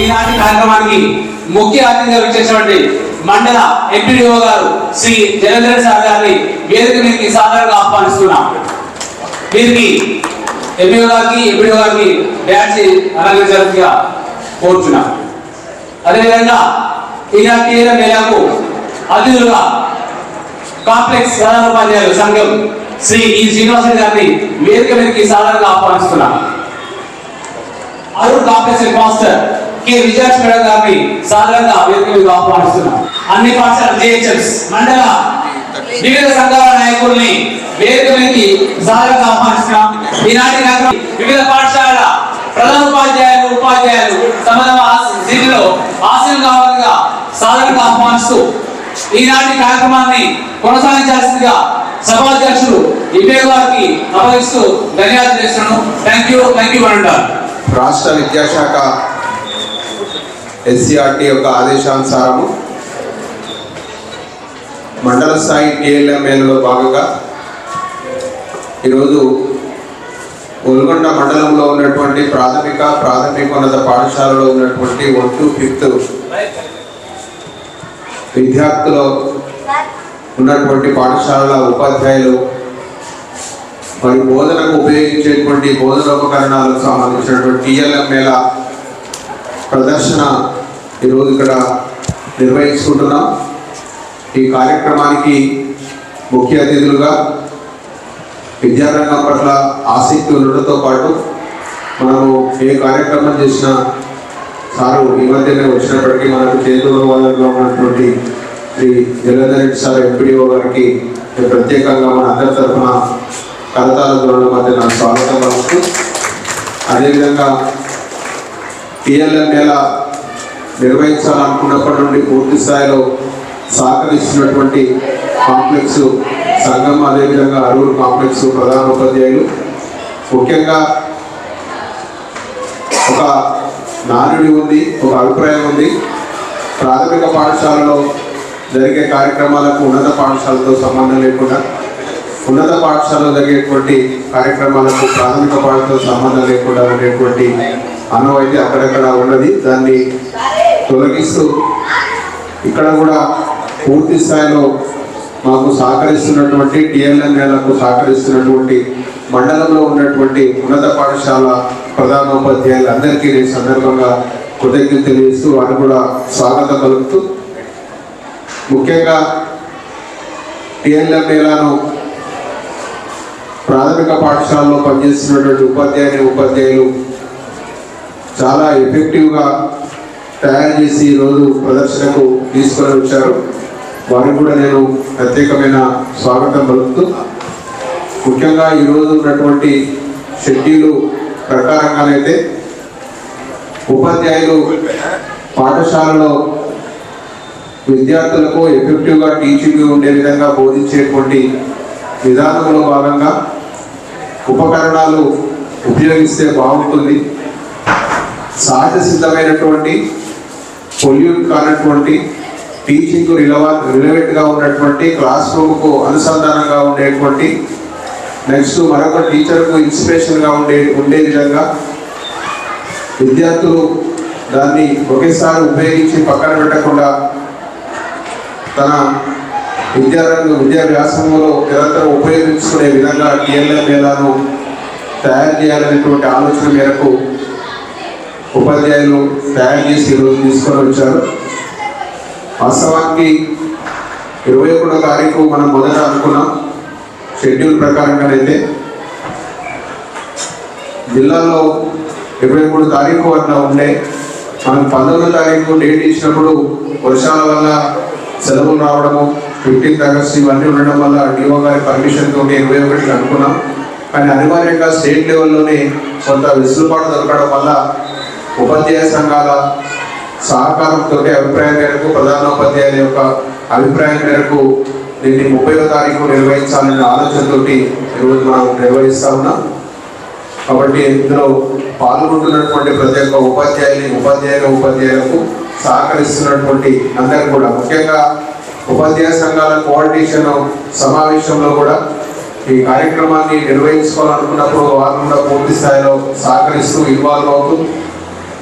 ఈనాటి కార్యక్రమానికి ముఖ్య అతిథిగా వచ్చేటువంటి మండల ఎంపీడీఓ గారు శ్రీ జగేంద్ర సార్ గారిని వేదిక మీదకి సాధారణంగా ఆహ్వానిస్తున్నాం. వీరికి ఎంపీఓ గారికి ఎంపీడీఓ గారికి బ్యాచ్ అలంకరించాల్సిందిగా కోరుచున్నాం. అదేవిధంగా ఈనాటి టీఎల మేళకు అతిథులుగా కాంప్లెక్స్ ప్రధాన సంఘం శ్రీ ఈ శ్రీనివాసన్ గారిని వేదిక మీదకి సాధారణంగా ఆహ్వానిస్తున్నాం. Arun complex master K Vijayalakshmi madam గారిని సాధారణంగా వేదిక మీదకి ఆహ్వానిస్తున్నాం. అన్ని పాఠశాల జిహెచ్ఎంస్ మండల వివిధ సంఘాల నాయకుల్ని వేదిక మీదకి సాధారణంగా ఆహ్వానిస్తున్నాం. ఈనాటి నగరం వివిధ పాఠశాల ప్రధాన ఉపాధ్యాయులు ఉపాధ్యాయులు తమ తమ సీట్లో ఆశయం కావాలిగా సాధారణంగా ఆహ్వానిస్తూ ఈనాటి కార్యక్రమాన్ని కొనసాగించాల్సిందిగా సభాధ్యక్షులు ఇబే గారికి అప్పగిస్తూ ధన్యవాదాలు చేస్తున్నాను థ్యాంక్ యూ థ్యాంక్ యూ అంటారు రాష్ట్ర విద్యాశాఖ ఎస్సీఆర్టీ యొక్క ఆదేశానుసారము మండల స్థాయి టీఎల్ఎంఏలో భాగంగా ఈరోజు ఉల్గొండ మండలంలో ఉన్నటువంటి ప్రాథమిక ప్రాథమికోన్నత పాఠశాలలో ఉన్నటువంటి వన్ టు ఫిఫ్త్ విద్యార్థులు ఉన్నటువంటి పాఠశాలల ఉపాధ్యాయులు మరి బోధనకు ఉపయోగించేటువంటి బోధన ఉపకరణాలకు సంబంధించినటువంటి టీఎల్ఎం ప్రదర్శన ఈరోజు ఇక్కడ నిర్వహించుకుంటున్నాం. ఈ కార్యక్రమానికి ముఖ్య అతిథులుగా విద్యారంగం పట్ల ఆసక్తి ఉండడంతో పాటు మనము ఏ కార్యక్రమం చేసినా సారు ఈ మధ్యనే వచ్చినప్పటికీ మనకు చేతుల వాళ్ళగా ఉన్నటువంటి శ్రీ జగన్ రెడ్డి సార్ ఎంపీడీఓ గారికి ప్రత్యేకంగా మన అందరి తరఫున కరతాల ధోరణ మధ్య నాకు స్వాగతం పలుకుతూ అదేవిధంగా టీఎల్ఎం నిర్వహించాలనుకున్నప్పటి నుండి పూర్తి స్థాయిలో సహకరిస్తున్నటువంటి కాంప్లెక్స్ సంఘం అదేవిధంగా అరువురు కాంప్లెక్స్ ప్రధాన ఉపాధ్యాయులు. ముఖ్యంగా ఒక నానుడి ఉంది ఒక అభిప్రాయం ఉంది. ప్రాథమిక పాఠశాలలో జరిగే కార్యక్రమాలకు ఉన్నత పాఠశాలతో సంబంధం లేకుండా ఉన్నత పాఠశాలలో జరిగేటువంటి కార్యక్రమాలకు ప్రాథమిక పాఠశాలతో సంబంధం లేకుండా ఉండేటువంటి అనువైతే అక్కడక్కడ ఉన్నది. దాన్ని తొలగిస్తూ ఇక్కడ కూడా పూర్తి స్థాయిలో మాకు సహకరిస్తున్నటువంటి టిఎల్ఎన్ సహకరిస్తున్నటువంటి మండలంలో ఉన్నటువంటి ఉన్నత పాఠశాల ప్రధానోపాధ్యాయులు అందరికీ నేను సందర్భంగా కృతజ్ఞత తెలియజేస్తూ వారు కూడా స్వాగతం పలుకుతూ ముఖ్యంగా టిఎల్ఎం ప్రాథమిక పాఠశాలలో పనిచేస్తున్నటువంటి ఉపాధ్యాయుని ఉపాధ్యాయులు చాలా ఎఫెక్టివ్గా తయారు చేసి ఈరోజు ప్రదర్శనకు తీసుకొని వచ్చారు. వారికి కూడా నేను ప్రత్యేకమైన స్వాగతం పలుకుతూ ముఖ్యంగా ఈరోజు ఉన్నటువంటి షెడ్యూలు ప్రకారంగానైతే ఉపాధ్యాయులు పాఠశాలలో విద్యార్థులకు ఎఫెక్టివ్గా టీచింగ్ ఉండే విధంగా బోధించేటువంటి విధానంలో భాగంగా ఉపకరణాలు ఉపయోగిస్తే బాగుంటుంది. సహజ సిద్ధమైనటువంటి పొల్యూట్ కానటువంటి టీచింగ్ రిలవా రిలవెంట్గా ఉన్నటువంటి క్లాస్ రూమ్కు అనుసంధానంగా ఉండేటువంటి నెక్స్ట్ మరొక టీచర్కు ఇన్స్పిరేషన్గా ఉండే ఉండే విధంగా విద్యార్థులు దాన్ని ఒకేసారి ఉపయోగించి పక్కన పెట్టకుండా తన విద్యారంగ విద్యా వ్యాసంలో నిరంతరం ఉపయోగించుకునే విధంగా టీఎల్ఎం మేళాను తయారు చేయాలనేటువంటి ఆలోచన మేరకు ఉపాధ్యాయులు తయారు చేసి ఈరోజు తీసుకొని వచ్చారు. వాస్తవానికి ఇరవై ఒకటో తారీఖు మనం మొదట అనుకున్నాం షెడ్యూల్ ప్రకారంగానైతే. జిల్లాలో ఇరవై మూడు తారీఖు అట్లా ఉండే మనం పంతొమ్మిదో తారీఖు డేట్ ఇచ్చినప్పుడు వర్షాల వల్ల సెలవులు రావడము ఫిఫ్టీన్త్ ఆగస్ట్ ఇవన్నీ ఉండడం వల్ల డిఓ గారి పర్మిషన్ తోటి ఇరవై ఒకటికి అనుకున్నాం. కానీ అనివార్యంగా స్టేట్ లెవెల్లోనే కొంత వెసులుబాటు దొరకడం వల్ల ఉపాధ్యాయ సంఘాల సహకారంతో అభిప్రాయం మేరకు ప్రధానోపాధ్యాయుల యొక్క అభిప్రాయం మేరకు దీన్ని ముప్పైవ తారీఖు నిర్వహించాలనే ఆలోచనతోటి ఈరోజు మనం నిర్వహిస్తా ఉన్నాం. కాబట్టి ఇందులో పాల్గొంటున్నటువంటి ప్రతి ఒక్క ఉపాధ్యాయుని ఉపాధ్యాయుల ఉపాధ్యాయులకు సహకరిస్తున్నటువంటి అందరూ కూడా ముఖ్యంగా ఉపాధ్యాయ సంఘాల కోఆర్డినేషన్ సమావేశంలో కూడా ఈ కార్యక్రమాన్ని నిర్వహించుకోవాలనుకున్నప్పుడు వారు కూడా పూర్తి స్థాయిలో సహకరిస్తూ ఇన్వాల్వ్ అవుతూ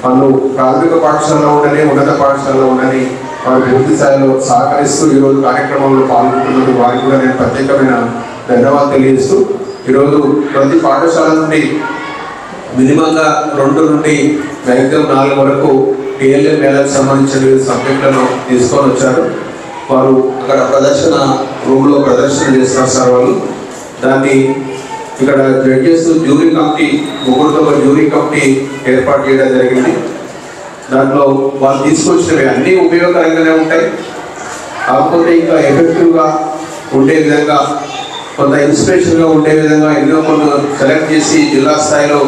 వాళ్ళు ప్రాథమిక పాఠశాలలో ఉండని ఉన్నత పాఠశాలలో ఉండని వారు పూర్తి స్థాయిలో సహకరిస్తూ ఈరోజు కార్యక్రమంలో పాల్గొంటున్నారు వారికి కూడా నేను ప్రత్యేకమైన ధన్యవాదాలు తెలియజేస్తూ ఈరోజు ప్రతి పాఠశాల నుండి మినిమంగా రెండు నుండి మ్యాక్సిమం నాలుగు వరకు టిఎల్ఏ మేళకు సంబంధించిన సబ్జెక్టులను తీసుకొని వచ్చారు. వారు అక్కడ ప్రదర్శన రూమ్లో ప్రదర్శన చేస్తున్నారు సార్ వాళ్ళు. దాన్ని ఇక్కడ జడ్జెస్ జ్యూరీ కమిటీ ముగ్గురుతో ఒక జ్యూరీ కమిటీ ఏర్పాటు చేయడం జరిగింది. దాంట్లో వాళ్ళు తీసుకొచ్చినవి అన్నీ ఉపయోగకరంగానే ఉంటాయి. కాకపోతే ఇంకా ఎఫెక్టివ్గా ఉండే విధంగా కొంత ఇన్స్పిరేషన్గా ఉండే విధంగా ఎన్నో కొన్ని సెలెక్ట్ చేసి జిల్లా స్థాయిలో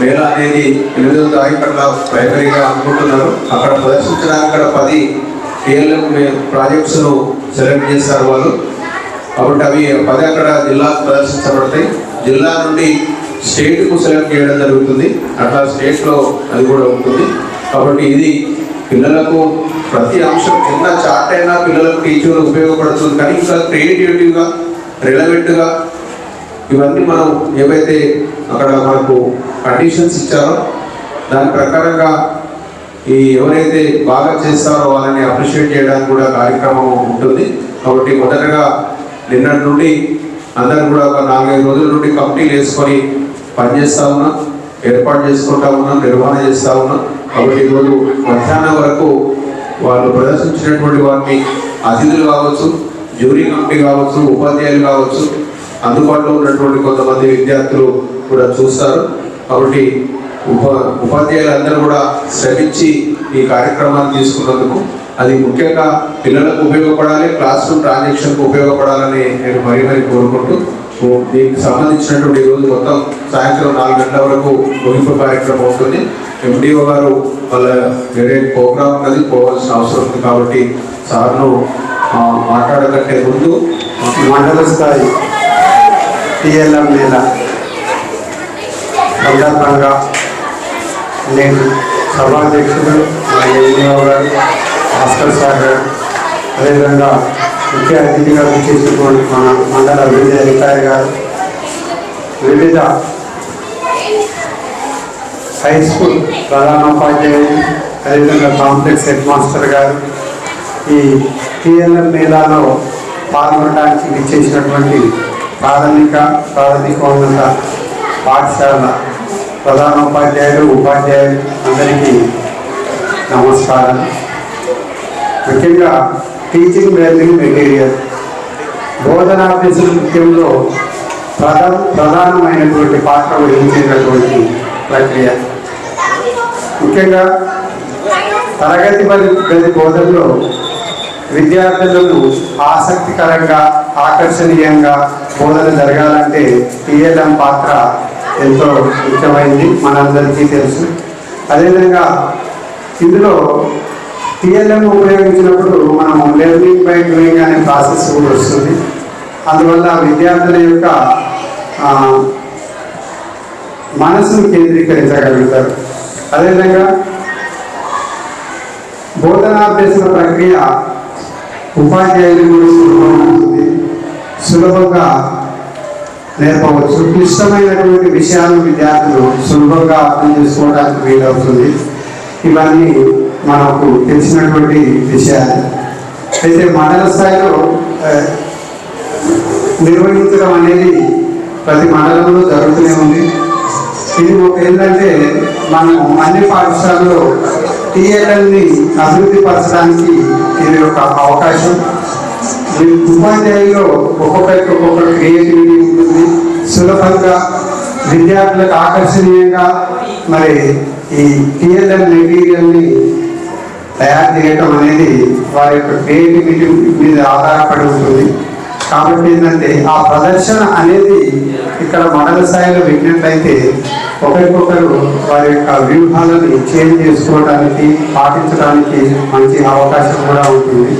మేళా అనేది ఎనిమిదో తారీఖున ప్రైమరీగా అనుకుంటున్నారు. అక్కడ ప్రదర్శించడానికి అక్కడ పది టీఎల్ఎం ప్రాజెక్ట్స్ను సెలెక్ట్ చేస్తారు వాళ్ళు. కాబట్టి అవి పది అక్కడ జిల్లా ప్రదర్శించబడతాయి. జిల్లా నుండి స్టేట్కు సెలెక్ట్ చేయడం జరుగుతుంది. అట్లా స్టేట్లో అది కూడా ఉంటుంది. కాబట్టి ఇది పిల్లలకు ప్రతి అంశం చిన్న చార్ట్ అయినా పిల్లలకు టీచర్ ఉపయోగపడుతుంది. కానీ ఇంకా క్రియేటివిటీగా రిలవెంట్గా ఇవన్నీ మనం ఏవైతే అక్కడ మనకు కండిషన్స్ ఇచ్చారో దాని ప్రకారంగా ఈ ఎవరైతే బాగా చేస్తారో వాళ్ళని అప్రిషియేట్ చేయడానికి కూడా కార్యక్రమం ఉంటుంది. కాబట్టి మొదటగా నిన్నటి నుండి అందరూ కూడా ఒక నాలుగైదు రోజుల నుండి కమిటీలు వేసుకొని పనిచేస్తా ఉన్నాం ఏర్పాటు చేసుకుంటా ఉన్నాం నిర్వహణ చేస్తా ఉన్నాం. కాబట్టి ఈరోజు మధ్యాహ్నం వరకు వాళ్ళు ప్రదర్శించినటువంటి వారిని అతిథులు కావచ్చు జ్యూరీ కమిటీ కావచ్చు ఉపాధ్యాయులు కావచ్చు అందుబాటులో ఉన్నటువంటి కొంతమంది విద్యార్థులు కూడా చూస్తారు. కాబట్టి ఉప ఉపాధ్యాయులందరూ కూడా శ్రమించి ఈ కార్యక్రమాన్ని తీసుకున్నందుకు అది ముఖ్యంగా పిల్లలకు ఉపయోగపడాలి క్లాస్ రూమ్ ట్రాన్సాక్షన్కు ఉపయోగపడాలని నేను మరీ మరీ కోరుకుంటూ దీనికి సంబంధించినటువంటి ఈరోజు మొత్తం సాయంత్రం నాలుగు గంటల వరకు ముగింపు కార్యక్రమం అవుతుంది. ఎండిఓ గారు వాళ్ళ వేరే ప్రోగ్రామ్ ఉన్నది పోవాల్సిన అవసరం ఉంది కాబట్టి సార్ను మాట్లాడకట్టే మాట్లాడకంటే ముందు. మండల స్థాయి టీఎల్ఎం నేల సందర్భంగా నేను సభాధ్యక్షుడు మా ఎంఈఓ గారు భాస్కర్ సార్ గారు అదేవిధంగా ముఖ్య అతిథిగా చేసినటువంటి మన మండల అభివృద్ధి అధికారి గారు వివిధ హై స్కూల్ ప్రధానోపాధ్యాయులు అదేవిధంగా కాంప్లెక్స్ హెడ్ మాస్టర్ గారు ఈ టీఎల్ఎం మేళాలో పాల్గొనడానికి ఇచ్చేసినటువంటి ప్రాథమిక ప్రాథమికోన్నత పాఠశాల ప్రధానోపాధ్యాయులు ఉపాధ్యాయులు అందరికీ నమస్కారం. ముఖ్యంగా టీచింగ్ లెర్నింగ్ మెటీరియల్ బోధనా నృత్యంలో ప్రధాన ప్రధానమైనటువంటి పాత్ర వహించేటటువంటి ప్రక్రియ. ముఖ్యంగా తరగతి గది గది బోధనలో విద్యార్థులను ఆసక్తికరంగా ఆకర్షణీయంగా బోధన జరగాలంటే టీఎల్ఎం పాత్ర ఎంతో ముఖ్యమైనది మనందరికీ తెలుసు. అదేవిధంగా ఇందులో టీఎల్ఎం ఉపయోగించినప్పుడు మనం లెర్నింగ్ బై డూయింగ్ అనే ప్రాసెస్ కూడా వస్తుంది. అందువల్ల విద్యార్థుల యొక్క మనసును కేంద్రీకరించగలుగుతారు. అదేవిధంగా బోధనాభ్యసన ప్రక్రియ ఉపాధ్యాయులు కూడా సులభంగా ఉంటుంది. సులభంగా నేర్పవచ్చు. క్లిష్టమైనటువంటి విషయాలు విద్యార్థులు సులభంగా అర్థం చేసుకోవడానికి వీలవుతుంది. ఇవన్నీ మనకు తెలిసినటువంటి విషయాలు. అయితే మండల స్థాయిలో నిర్వహించడం అనేది ప్రతి మండలంలో జరుగుతూనే ఉంది. ఇది ఒక ఏంటంటే మనం అన్ని పాఠశాలలో టీఎల్ఎల్ని అభివృద్ధి పరచడానికి ఇది ఒక అవకాశం. ఈ ఒక్కొక్కరికి ఒక్కొక్క క్రియేటివిటీ ఉంటుంది. సులభంగా విద్యార్థులకు ఆకర్షణీయంగా మరి ఈ టీఎల్ఎన్ మెటీరియల్ని తయారు చేయటం అనేది వారి యొక్క క్రియేటివిటీ మీద ఆధారపడి ఉంటుంది. కాబట్టి ఏంటంటే ఆ ప్రదర్శన అనేది ఇక్కడ మండల స్థాయిలో పెట్టినట్లయితే ఒకరికొకరు వారి యొక్క వ్యూహాలను చేంజ్ చేసుకోవడానికి పాటించడానికి మంచి అవకాశం కూడా ఉంటుంది.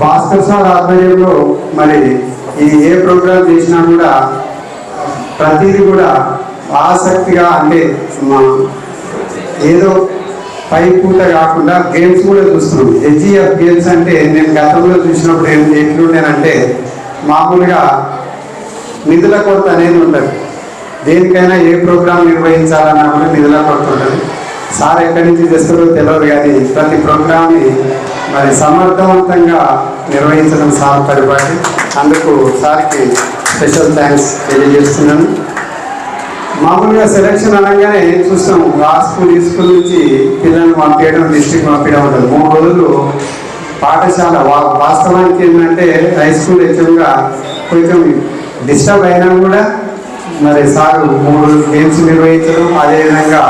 భాస్కర్ సార్ ఆధ్వర్యంలో మరి ఈ ఏ ప్రోగ్రామ్ చేసినా కూడా ప్రతిదీ కూడా ఆసక్తిగా అంటే మా ఏదో పై పూట కాకుండా గేమ్స్ కూడా చూస్తున్నాం. హెచ్ఈఎఫ్ గేమ్స్ అంటే నేను గతంలో చూసినప్పుడు ఏం ఎట్లుండేనంటే మామూలుగా నిధుల కొరత అనేది ఉండదు. దేనికైనా ఏ ప్రోగ్రాం నిర్వహించాలన్నా కూడా నిధుల కొరత ఉండదు. సార్ ఎక్కడి నుంచి తెస్తారో తెలియదు కానీ ప్రతి ప్రోగ్రామ్ని మరి సమర్థవంతంగా నిర్వహించడం సార్ పరిపాటి. అందుకు సార్కి స్పెషల్ థ్యాంక్స్ తెలియజేస్తున్నాను. మామూలుగా సెలక్షన్ అనగానే చూస్తాం ఆ స్కూల్ ఈ స్కూల్ నుంచి పిల్లల్ని పంపించడం డిస్ట్రిక్ట్ పంపించడం ఉంటుంది. మూడు రోజులు పాఠశాల వాస్తవానికి ఏంటంటే హై స్కూల్ హెచ్ఎంగా కొంచెం డిస్టర్బ్ అయినా కూడా మరి సార్ మూడు గేమ్స్ నిర్వహించడం అదేవిధంగా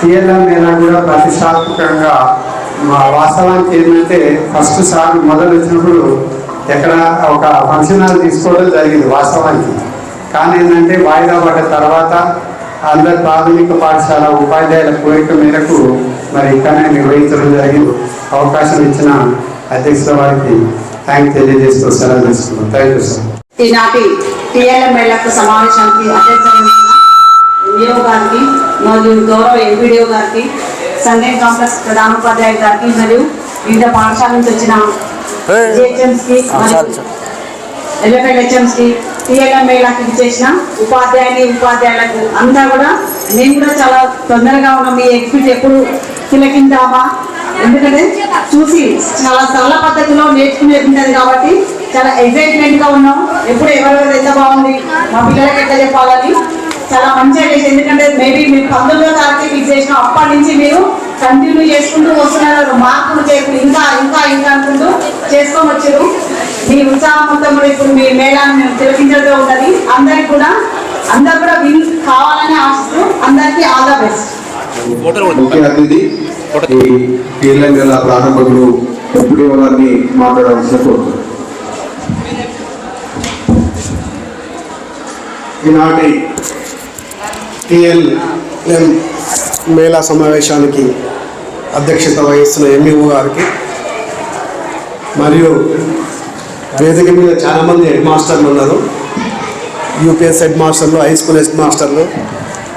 టీఎల్ఎం మేళా కూడా ప్రతిష్టాత్మకంగా మా వాస్తవానికి ఏంటంటే ఫస్ట్ సార్ మొదలు వచ్చినప్పుడు ఎక్కడ ఒక ఫంక్షన్ హాల్ తీసుకోవడం జరిగింది వాస్తవానికి. కానీ ఏంటంటే వాయిదా పడ్డ తర్వాత అందరు ప్రాథమిక పాఠశాల ఉపాధ్యాయుల కోరిక మేరకు మరి ఇక్కడనే నిర్వహించడం జరిగింది. అవకాశం ఇచ్చిన అధ్యక్షుల వారికి థ్యాంక్ తెలియజేస్తూ సెలవు తీసుకున్నాం థ్యాంక్ యూ సార్ ఈనాటి టీఎల్ఎం మేళకు సమావేశానికి ఎంఈఓ గారికి మరియు గౌరవ ఎంపీడీఓ గారికి సండే కాంప్లెక్స్ ప్రధానోపాధ్యాయ గారికి మరియు వివిధ పాఠశాల నుంచి వచ్చిన జిహెచ్ఎంస్కి మరియు ఎల్ఎఫ్ఎల్ హెచ్ఎంస్ సిఎల్ఎంఏలకు ఇచ్చేసిన ఉపాధ్యాయుని ఉపాధ్యాయులకు అంతా కూడా మేము కూడా చాలా తొందరగా ఉన్నాం మీ ఎగ్జిబిట్ ఎప్పుడు తిలకిందామా ఎందుకంటే చూసి చాలా సరళ పద్ధతిలో నేర్చుకునేది కాబట్టి చాలా ఎగ్జైట్మెంట్గా ఉన్నాం. ఎప్పుడు ఎవరెవరు ఎంత బాగుంది మా పిల్లలకి ఎట్లా చెప్పాలని చాలా మంచిగా చేసి ఎందుకంటే మేబీ మీరు పంతొమ్మిదో తారీఖు ఫిక్స్ చేసిన అప్పటి నుంచి మీరు కంటిన్యూ చేసుకుంటూ వస్తున్నారు. మార్పులు చేయకుండా ఇంకా ఇంకా ఇంకా అనుకుంటూ చేసుకొని వచ్చారు. మీ ఉత్సాహం మొత్తం కూడా ఇప్పుడు మీ మేళాన్ని తిలకించడం ఉన్నది. అందరికి కూడా అందరు కూడా విన్ కావాలని ఆశిస్తూ అందరికీ ఆల్ ద బెస్ట్ ముఖ్య అతిథి ఈ మేళా ప్రారంభకులు మాట్లాడవలసిన కోరుతున్నాను ఈనాటి టిఎల్ఎం మేళా సమావేశానికి అధ్యక్షత వహిస్తున్న ఎంఈఓ గారికి మరియు వేదిక మీద చాలామంది హెడ్ మాస్టర్లు ఉన్నారు. యూపీఎస్ హెడ్ మాస్టర్లు హై స్కూల్ హెడ్ మాస్టర్లు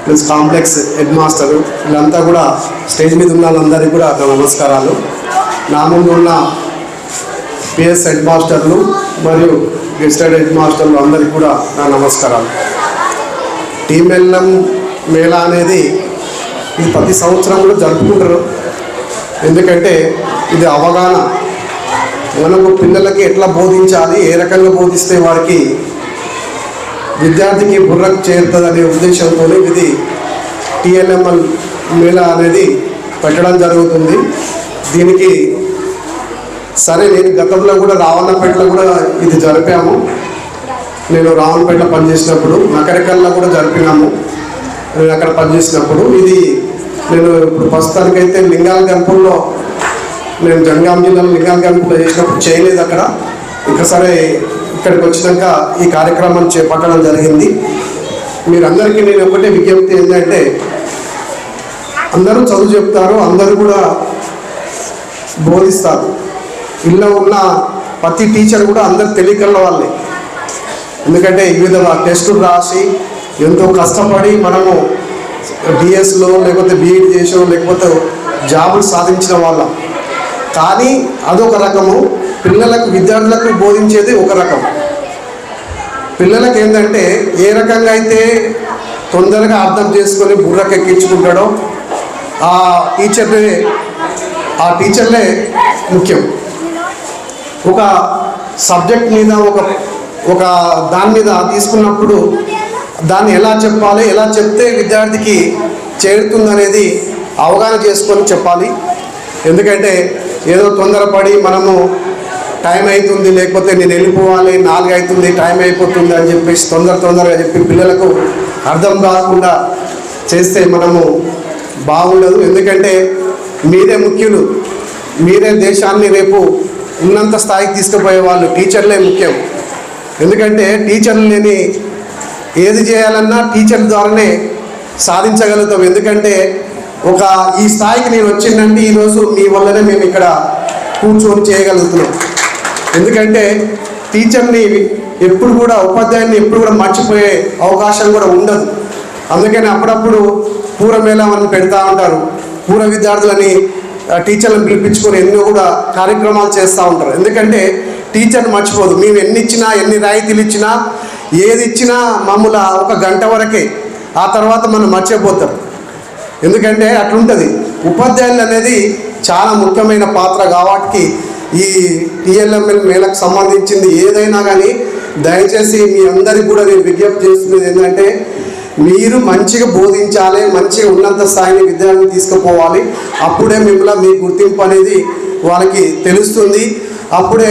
ప్లస్ కాంప్లెక్స్ హెడ్ మాస్టరు వీళ్ళంతా కూడా స్టేజ్ మీద ఉన్న వాళ్ళందరికీ కూడా నా నమస్కారాలు. నా ముందు ఉన్న పిఎస్ హెడ్ మాస్టర్లు మరియు గెస్టెడ్ హెడ్ మాస్టర్లు అందరికీ కూడా నా నమస్కారాలు. టీమ్ ఎల్ఎం మేళా అనేది ఇది ప్రతి సంవత్సరం కూడా జరుపుకుంటారు. ఎందుకంటే ఇది అవగాహన. మనము పిల్లలకి ఎట్లా బోధించాలి ఏ రకంగా బోధిస్తే వారికి విద్యార్థికి బుర్రకు చేరుతుంది అనే ఉద్దేశంతో ఇది టిఎల్ఎంఎల్ మేళా అనేది పెట్టడం జరుగుతుంది. దీనికి సరే నేను గతంలో కూడా రావణపేటలో కూడా ఇది జరిపాము. నేను రావణపేటలో పనిచేసినప్పుడు నకరికల్లో కూడా జరిపినాము. నేను అక్కడ పనిచేసినప్పుడు ఇది నేను ఇప్పుడు ప్రస్తుతానికైతే లింగాల గంపుల్లో నేను జనగాం జిల్లాలో లింగాల గంపులో చేసినప్పుడు చేయలేదు అక్కడ. ఇంకా సరే ఇక్కడికి వచ్చినాక ఈ కార్యక్రమం చేపట్టడం జరిగింది. మీరందరికీ నేను ఒకటే విజ్ఞప్తి ఏంటంటే అందరూ చదువు చెప్తారు అందరూ కూడా బోధిస్తారు. ఇల్లు ఉన్న ప్రతి టీచర్ కూడా అందరు తెలియకల వాళ్ళే. ఎందుకంటే వివిధ టెస్టులు రాసి ఎంతో కష్టపడి మనము డిఎస్లో లేకపోతే బీఈడి చేసో లేకపోతే జాబులు సాధించిన వాళ్ళం. కానీ అదొక రకము. పిల్లలకు విద్యార్థులకు బోధించేది ఒక రకం. పిల్లలకు ఏంటంటే ఏ రకంగా అయితే తొందరగా అర్థం చేసుకొని బుర్రకు ఎక్కించుకుంటాడో ఆ టీచర్లే ఆ టీచర్లే ముఖ్యం. ఒక సబ్జెక్ట్ మీద ఒక ఒక దాని మీద తీసుకున్నప్పుడు దాన్ని ఎలా చెప్పాలి ఎలా చెప్తే విద్యార్థికి చేరుతుందనేది అవగాహన చేసుకొని చెప్పాలి. ఎందుకంటే ఏదో తొందరపడి మనము టైం అవుతుంది లేకపోతే నేను వెళ్ళిపోవాలి నాలుగు అవుతుంది టైం అయిపోతుంది అని చెప్పేసి తొందర తొందరగా చెప్పి పిల్లలకు అర్థం కాకుండా చేస్తే మనము బాగుండదు. ఎందుకంటే మీరే ముఖ్యులు మీరే దేశాన్ని రేపు ఉన్నంత స్థాయికి తీసుకుపోయే వాళ్ళు టీచర్లే ముఖ్యం. ఎందుకంటే టీచర్లు లేని ఏది చేయాలన్నా టీచర్ ద్వారానే సాధించగలుగుతాం. ఎందుకంటే ఒక ఈ స్థాయికి నేను వచ్చిందంటే ఈరోజు మీ వల్లనే మేము ఇక్కడ కూర్చొని చేయగలుగుతున్నాం. ఎందుకంటే టీచర్ని ఎప్పుడు కూడా ఉపాధ్యాయుని ఎప్పుడు కూడా మర్చిపోయే అవకాశం కూడా ఉండదు. అందుకని అప్పుడప్పుడు పూరమేళామని పెడతా ఉంటారు. పూర్వ విద్యార్థులని టీచర్లను పిలిపించుకొని ఎన్నో కూడా కార్యక్రమాలు చేస్తూ ఉంటారు. ఎందుకంటే టీచర్ని మర్చిపోదు. మేము ఎన్ని ఇచ్చినా ఎన్ని రాయితీలు ఇచ్చినా ఏది ఇచ్చినా మమ్మల్ని ఒక గంట వరకే ఆ తర్వాత మనం మర్చిపోతారు ఎందుకంటే అట్లుంటుంది. ఉపాధ్యాయులు అనేది చాలా ముఖ్యమైన పాత్ర కాబట్టి ఈ టీఎల్ఎంఎల్ మేళకు సంబంధించింది ఏదైనా కానీ దయచేసి మీ అందరికి కూడా నేను విజ్ఞప్తి చేస్తున్నది ఏంటంటే మీరు మంచిగా బోధించాలి మంచిగా ఉన్నత స్థాయిని విద్యార్థిని తీసుకుపోవాలి. అప్పుడే మిమ్మల్ని మీ గుర్తింపు అనేది వాళ్ళకి తెలుస్తుంది. అప్పుడే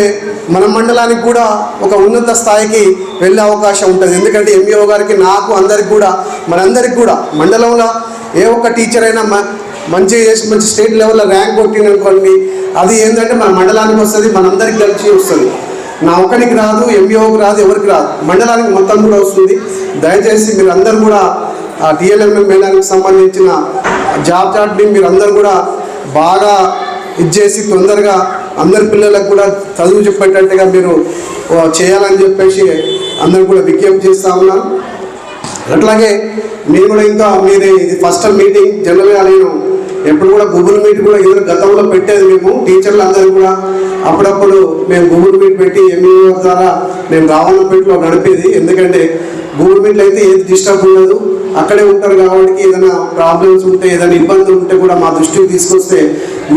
మన మండలానికి కూడా ఒక ఉన్నత స్థాయికి వెళ్ళే అవకాశం ఉంటుంది. ఎందుకంటే ఎంఈఓ గారికి నాకు అందరికి కూడా మనందరికి కూడా మండలంలో ఏ ఒక్క టీచర్ అయినా మ- మంచిగా చేసి మంచి స్టేట్ లెవెల్లో ర్యాంక్ కొట్టిననుకోండి అది ఏంటంటే మన మండలానికి వస్తుంది మనందరికి కలిసి వస్తుంది. నా ఒక్కడికి రాదు ఎంఈఓకి రాదు ఎవరికి రాదు. మండలానికి మొత్తం కూడా వస్తుంది. దయచేసి మీరు అందరు కూడా ఆ టిఎల్ఎంఎల్ మేళానికి సంబంధించిన జాబ్ చాట్ని మీరు అందరు కూడా బాగా ఇచ్చేసి తొందరగా అందరి పిల్లలకు కూడా చదువు చెప్పేటట్టుగా మీరు చేయాలని చెప్పేసి అందరు కూడా విజ్ఞప్తి చేస్తా ఉన్నాను. అట్లాగే నేను కూడా ఇంకా మీరు ఇది ఫస్ట్ మీటింగ్ జనరల్గా నేను ఎప్పుడు కూడా గూగుల్ మీట్ కూడా ఏదో గతంలో పెట్టేది మేము టీచర్లు అందరూ కూడా అప్పుడప్పుడు మేము గూగుల్ మీట్ పెట్టి ఎంఈఓ ద్వారా మేము రావణపేటలో నడిపేది. ఎందుకంటే గూగుల్ మీట్లో అయితే ఏది డిస్టర్బ్ ఉండదు. అక్కడే ఉంటారు కాబట్టి ఏదైనా ప్రాబ్లమ్స్ ఉంటే ఏదైనా ఇబ్బందులు ఉంటే కూడా మా దృష్టికి తీసుకొస్తే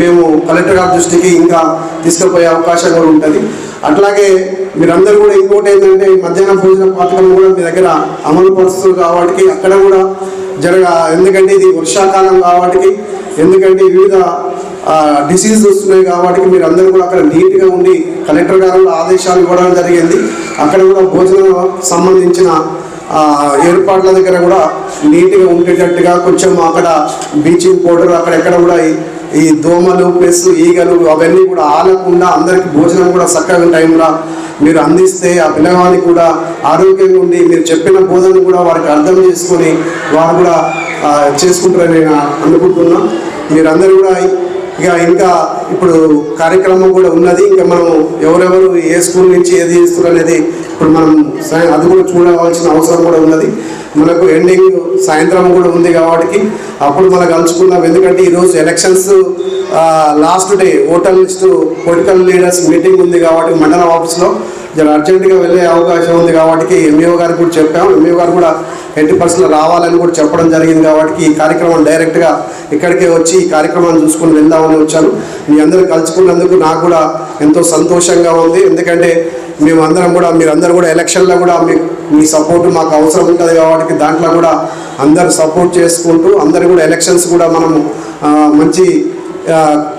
మేము కలెక్టర్ గారి దృష్టికి ఇంకా తీసుకుపోయే అవకాశం కూడా ఉంటుంది. అట్లాగే మీరందరూ కూడా ఇంకోటి ఏంటంటే ఈ మధ్యాహ్న భోజన పథకం కూడా మీ దగ్గర అమలు పరుస్తుంది కాబట్టి అక్కడ కూడా జరగ ఎందుకంటే ఇది వర్షాకాలం కాబట్టి ఎందుకంటే వివిధ డిసీజ్ వస్తున్నాయి కాబట్టి మీరు అందరూ కూడా అక్కడ నీట్గా ఉండి కలెక్టర్ గారు ఆదేశాలు ఇవ్వడం జరిగింది. అక్కడ కూడా భోజనం సంబంధించిన ఏర్పాట్ల దగ్గర కూడా నీట్గా ఉండేటట్టుగా కొంచెం అక్కడ బ్లీచింగ్ పౌడర్ అక్కడెక్కడ కూడా ఈ- దోమలు ప్లస్ ఈగలు అవన్నీ కూడా ఆలకుండా అందరికి భోజనం కూడా చక్కగా టైంలో మీరు అందిస్తే ఆ పిల్లవాడికి కూడా ఆరోగ్యంగా ఉండి మీరు చెప్పిన బోధన కూడా వారికి అర్థం చేసుకొని వారు కూడా చేసుకుంటారని నేను అనుకుంటున్నా. మీరందరూ కూడా ఇక ఇంకా ఇప్పుడు కార్యక్రమం కూడా ఉన్నది. ఇంకా మనం ఎవరెవరు ఏ స్కూల్ నుంచి ఏది చేస్తున్నారు అనేది ఇప్పుడు మనం అది కూడా చూడవలసిన అవసరం కూడా ఉన్నది. మనకు ఎండింగ్ సాయంత్రం కూడా ఉంది కాబట్టి అప్పుడు మనం కలుసుకుందాం. ఎందుకంటే ఈరోజు elections last day voter list political leaders meeting ఉంది కాబట్టి మండల ఆఫీస్లో జర అర్జెంటుగా వెళ్ళే అవకాశం ఉంది కాబట్టి ఎంఈఓ గారికి కూడా చెప్పాము ఎంఈఓ గారు కూడా ఎట్టి పరిస్థితుల్లో రావాలని కూడా చెప్పడం జరిగింది కాబట్టి ఈ కార్యక్రమం డైరెక్ట్గా ఇక్కడికే వచ్చి ఈ కార్యక్రమాన్ని చూసుకుని వెళ్దామని వచ్చాను. మీ అందరూ కలుసుకున్నందుకు నాకు కూడా ఎంతో సంతోషంగా ఉంది. ఎందుకంటే మేమందరం కూడా మీరందరూ కూడా ఎలక్షన్లో కూడా మీ మీ సపోర్ట్ మాకు అవసరం ఉంటుంది కాబట్టి దాంట్లో కూడా అందరు సపోర్ట్ చేసుకుంటూ అందరు కూడా ఎలక్షన్స్ కూడా మనము మంచి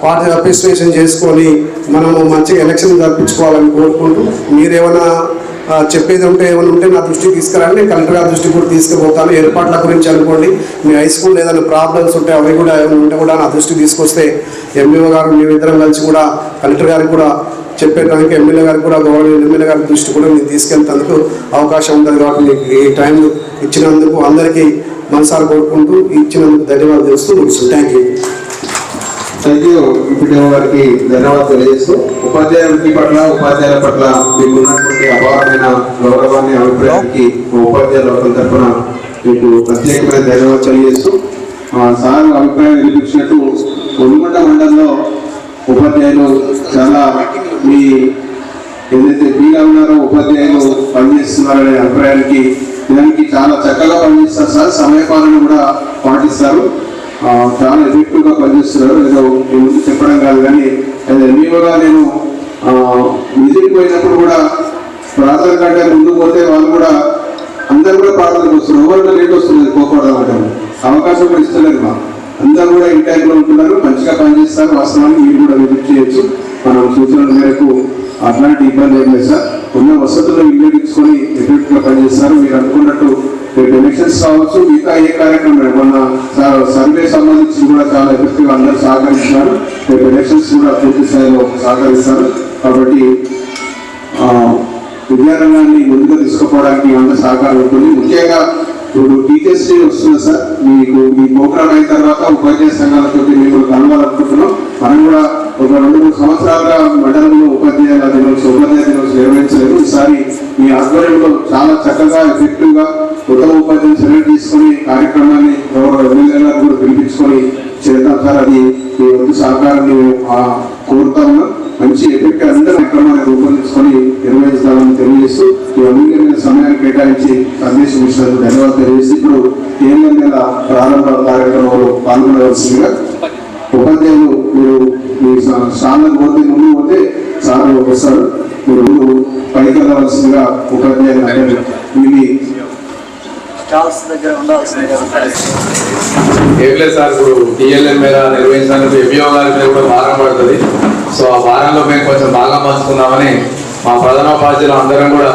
పార్టీ అప్రిసియేషన్ చేసుకొని మనము మంచిగా ఎలక్షన్ జరిపించుకోవాలని కోరుకుంటూ మీరేమైనా చెప్పేది ఉంటే ఏమైనా ఉంటే నా దృష్టికి తీసుకురండి. నేను కలెక్టర్ గారి దృష్టికి కూడా తీసుకుపోతాను. ఏర్పాట్ల గురించి అనుకోండి. మీ హై స్కూల్ ఏదైనా ప్రాబ్లమ్స్ ఉంటే అవి కూడా ఏమైనా ఉంటే కూడా నా దృష్టికి తీసుకొస్తే ఎంఈఓ గారు మేమిద్దరం కలిసి కూడా కలెక్టర్ గారికి కూడా చెప్పేటానికి ఎమ్మెల్యే గారికి కూడా గవర్నమెంట్ ఎమ్మెల్యే గారి దృష్టి కూడా నేను తీసుకెళ్తేందుకు అవకాశం ఉంది కాబట్టి మీకు ఈ టైం ఇచ్చినందుకు అందరికీ మనసారి కోరుకుంటూ ఇచ్చినందుకు ధన్యవాదాలు తెలుస్తూ ముగిస్తుంది థ్యాంక్ యూ థ్యాంక్ యూ వారికి గారికి ధన్యవాదాలు తెలియజేస్తూ ఉపాధ్యాయులకి పట్ల ఉపాధ్యాయుల పట్ల మీకు ఉన్నటువంటి అపారమైన గౌరవాన్ని అభిప్రాయానికి ఉపాధ్యాయుల తరఫున మీకు ప్రత్యేకమైన ధన్యవాదాలు తెలియజేస్తూ సార్ అభిప్రాయం వినిపించినట్టు ఉనుమండ మండలంలో ఉపాధ్యాయులు చాలా మీ ఏదైతే ఫ్రీగా ఉన్నారో ఉపాధ్యాయులు పనిచేస్తున్నారనే అభిప్రాయానికి దానికి చాలా చక్కగా పనిచేస్తారు సార్. సమయపాలన కూడా పాటిస్తారు. చాలా ఎఫెక్టివ్గా పనిచేస్తున్నారు. ఏదో ముందు చెప్పడం కాదు కానీ ఎంఈఓగా నేను ఆ, విజిట్ పోయినప్పుడు కూడా ప్రార్థన కంటే ముందు పోతే వాళ్ళు కూడా అందరు కూడా ప్రార్థనకు వస్తున్నారు. ఎవరిలో లేట్ వస్తుంది పోకూడదు అవకాశం కూడా ఇస్తలేదు మాకు. అందరూ కూడా ఈ టైంలో ఉంటున్నారు మంచిగా పనిచేస్తారు. వాస్తవానికి మీరు కూడా విజిట్ చేయొచ్చు. మనం సూచనల మేరకు అట్లాంటి ఇబ్బంది ఏం లేదు సార్. ఉన్న వసతులు వినియోగించుకొని ఎఫెక్ట్గా పనిచేస్తారు. మీరు అనుకున్నట్టు రేపు కావచ్చు మిగతా ఏ కార్యక్రమం మన సర్వే సంబంధించి కూడా చాలా ఎఫెక్టివ్ అందరూ సహకరిస్తున్నారు రేపు ఎలక్షన్స్ కూడా పూర్తి స్థాయిలో సహకరిస్తారు. కాబట్టి విద్యారంగాన్ని ముందుగా తీసుకుపోవడానికి అంత సహకారం ఉంటుంది. ముఖ్యంగా ఇప్పుడు టీచర్స్ డే వస్తుంది సార్. మీకు మీ ప్రోగ్రామ్ అయిన తర్వాత ఉపాధ్యాయ సంఘాలతో మేము కలవాలనుకుంటున్నాం మనం కూడా ఒక రెండు మూడు సంవత్సరాలుగా మండలంలో ఉపాధ్యాయుల దినోత్సవం ఉపాధ్యాయ దినోత్సవం నిర్వహించలేదు. ఈసారి మీ ఆధ్వర్యంలో చాలా చక్కగా ఎఫెక్టివ్గా గా ఉత్తమ ఉపాధ్యాయులు సెలెక్ట్ తీసుకొని కార్యక్రమాన్ని ఎమ్మెల్యేలను కూడా పిలిపించుకొని చేద్దాం సార్ అది మీ వంతు సహకారాన్ని కోరుతా ఉన్నాం. మంచి ఎఫెక్ట్ అందరూ కార్యక్రమాన్ని రూపొందించుకొని నిర్వహిస్తామని తెలియజేస్తూ ఈ అమూల్యమైన సమయాన్ని కేటాయించి సందేశం ఇచ్చినందుకు ధన్యవాదాలు తెలియజేసి ఇప్పుడు ఏళ్ళ నెల ప్రారంభ కార్యక్రమంలో పాల్గొనవలసిందిగా ఉపాధ్యాయులు మీరు మీ స్థానం పోతే ముందు పోతే చాలా వస్తారు మీరు పైకి వెళ్ళవలసిందిగా ఉపాధ్యాయులు అందరూ మీ స్టాల్స్ దగ్గర ఉండాల్సిందిగా ఏం లేదు సార్ ఇప్పుడు టీఎల్ఎం మీద నిర్వహించడానికి ఎంఈఓ గారి మీద కూడా భారం పడుతుంది. సో ఆ భారంలో మేము కొంచెం బాగా పంచుకుందామని మా ప్రధాన ఉపాధ్యాయులు అందరం కూడా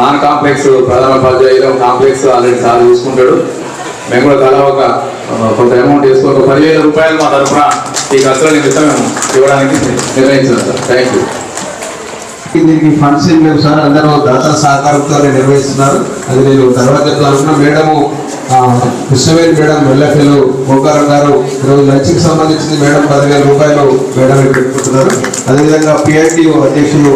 నాన్ కాంప్లెక్స్ ప్రధాన ఉపాధ్యాయులు కాంప్లెక్స్ ఆల్రెడీ సార్ చూసుకుంటాడు. మేము కూడా తలా ఒక కొంత అమౌంట్ వేసుకొని ఒక పదివేల రూపాయలు మా తరఫున ఈ ఖర్చుల నిమిత్తం మేము ఇవ్వడానికి నిర్ణయించాం సార్. థ్యాంక్ యూ దీనికి ఫండ్స్ ఏం లేవు సార్. అందరూ దాత సహకారంతో నిర్వహిస్తున్నారు. అది నేను తర్వాత చెప్తాను. మేడము ఆ, కృష్ణవేణి మేడం మెల్లకెళ్ళు గోకారం గారు ఈరోజు లంచ్కి సంబంధించింది మేడం పదివేల రూపాయలు మేడం పెట్టుకుంటున్నారు. అదేవిధంగా పిఐటి అధ్యక్షులు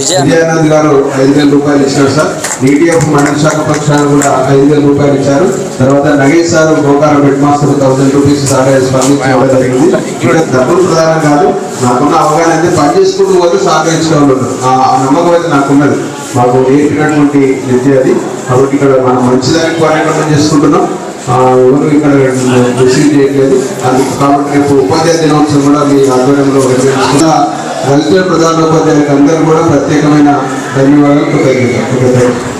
విజయానంద్ గారు ఐదు వేల రూపాయలు ఇచ్చారు సార్. డిటిఎఫ్ మండల శాఖ పక్షాన్ని కూడా ఐదు వేల రూపాయలు ఇచ్చారు. తర్వాత Nagesh sir Gokaram head master thousand rupees sir స్పందించడం జరిగింది. ఇక్కడ డబ్బులు ప్రధానం కాదు నాకున్న అవగాహన అయితే పని చేసుకుంటూ పోతే సహకరించుకోవాలి ఆ నమ్మకం అయితే నాకున్నది. మాకు నేర్పినటువంటి విద్య అది. కాబట్టి ఇక్కడ మనం మంచిదానికి కార్యక్రమం చేసుకుంటున్నాం. ఆ, ఎవరు ఇక్కడ రిసీవ్ చేయట్లేదు. అది కాబట్టి రేపు ఉపాధ్యాయ దినోత్సవం కూడా మీ ఆధ్వర్యంలో నిర్వహిస్తున్నా కల్చర్ ప్రధానోపాధ్యాయులకు అందరూ కూడా ప్రత్యేకమైన ధన్యవాదాలు కృతజ్ఞత